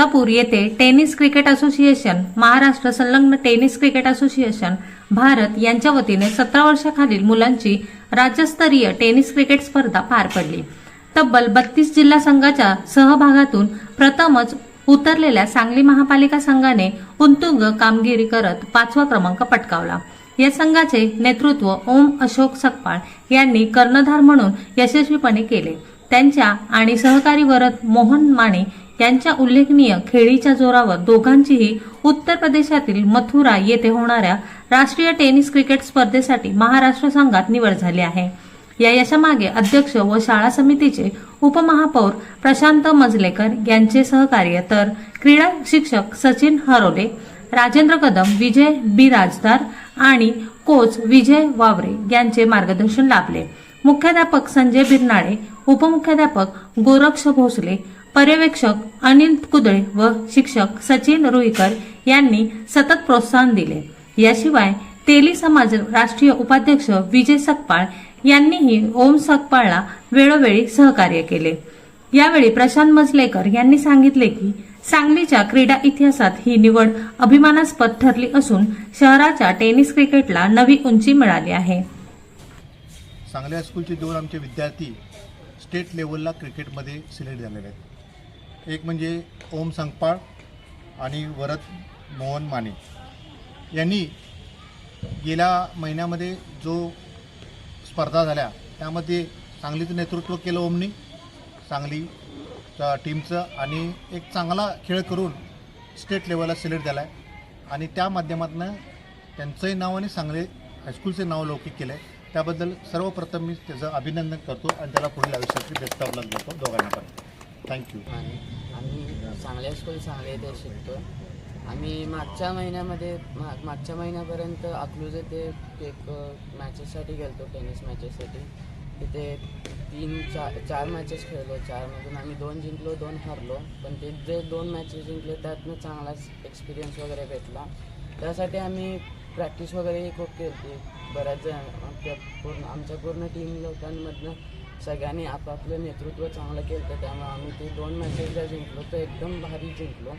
सोलापूर येथे tennis cricket association Maharashtra संलग्न tennis cricket association Bharat यांच्या वतीने सतरा वर्षाखालील मुलांची राज्यस्तरीय टेनिस क्रिकेट स्पर्धा पार पडली. तब्बल बत्तीस जिल्हा संघाच्या सहभागातून प्रथमच उतरलेल्या सांगली महापालिका संघाने उंतुंग कामगिरी करत पाचवा क्रमांक पटकावला. या संघाचे नेतृत्व ओम अशोक सकपाळ यांनी कर्णधार म्हणून यशस्वीपणे केले. त्यांच्या आणि सहकारी वरद मोहन माने यांच्या उल्लेखनीय खेळीच्या जोरावर दोघांचीही उत्तर प्रदेशातील मथुरा येथे होणाऱ्या राष्ट्रीय टेनिस क्रिकेट स्पर्धेसाठी महाराष्ट्र संघात निवड झाली आहे. या यशामागे अध्यक्ष व शाळा समितीचे उपमहापौर प्रशांत मजलेकर यांचे सहकार्य तर क्रीडा शिक्षक सचिन हरोले राजेंद्र कदम विजय बिराजदार आणि कोच विजय वावरे यांचे मार्गदर्शन लाभले. मुख्याध्यापक संजय बिरनाळे उपमुख्याध्यापक गोरक्ष भोसले पर्यवेक्षक अनिल कुदळे व शिक्षक सचिन रुईकर यांनी सतत प्रोत्साहन दिले. याशिवाय तेली समाज राष्ट्रीय उपाध्यक्ष विजय सकपाळ यांनीही ओम सकपाळला वेळोवेळी सहकार्य केले. यावेळी प्रशांत मजलेकर यांनी सांगितले की सांगलीच्या क्रीडा इतिहासात ही निवड अभिमानास्पद ठरली असून शहराच्या टेनिस क्रिकेटला नवी उंची मिळाली आहे. सांगली हायस्कूलचे दोन आमचे विद्यार्थी स्टेट लेवलला क्रिकेटमध्ये सिलेक्ट झालेले आहेत. एक म्हणजे ओम संगपाळ आणि वरद मोहन माने. यांनी गेल्या महिन्यामध्ये जो स्पर्धा झाल्या त्यामध्ये सांगलीचं नेतृत्व केलं ओमनी. सांगलीच्या टीमचं आणि एक चांगला खेळ करून स्टेट लेवलला सिलेक्ट झाला आहे आणि त्या माध्यमातून त्यांचंही नाव आणि सांगली हायस्कूलचे नाव लौकिक केलं आहे त्याबद्दल सर्वप्रथम मी त्याचं अभिनंदन करतो आणि त्याला पुढील आयुष्याची बेस्ट ऑफ लक देतो दोघांना पण. थँक्यू आणि आम्ही चांगल्या स्कूल चांगले इथे शिकतो आम्ही मागच्या महिन्यामध्ये मा मागच्या महिन्यापर्यंत अकलूज येथे एक मॅचेससाठी गेलतो टेनिस मॅचेससाठी तिथे तीन चार चार मॅचेस खेळलो. चारमधून आम्ही दोन जिंकलो दोन हरलो. पण ते जे दोन मॅचेस जिंकले त्यातनं चांगलाच एक्सपिरियन्स वगैरे भेटला. त्यासाठी आम्ही प्रॅक्टिस वगैरेही खूप केली बऱ्याच जण आमच्या पूर्ण आमच्या पूर्ण टीम लोकांमधनं सगळ्यांनी आपापलं नेतृत्व चांगलं केलं होतं त्यामुळे आम्ही ते दोन मॅचेसला जिंकलो तर एकदम भारी जिंकलो.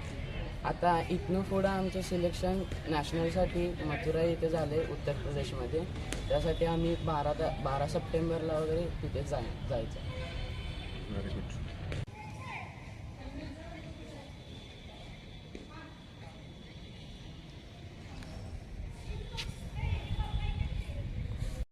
आता इथनं पुढं आमचं सिलेक्शन नॅशनलसाठी मथुरा इथे झालं आहे उत्तर प्रदेशमध्ये. त्यासाठी आम्ही बारा ता बारा सप्टेंबरला वगैरे तिथे जाय जायचं.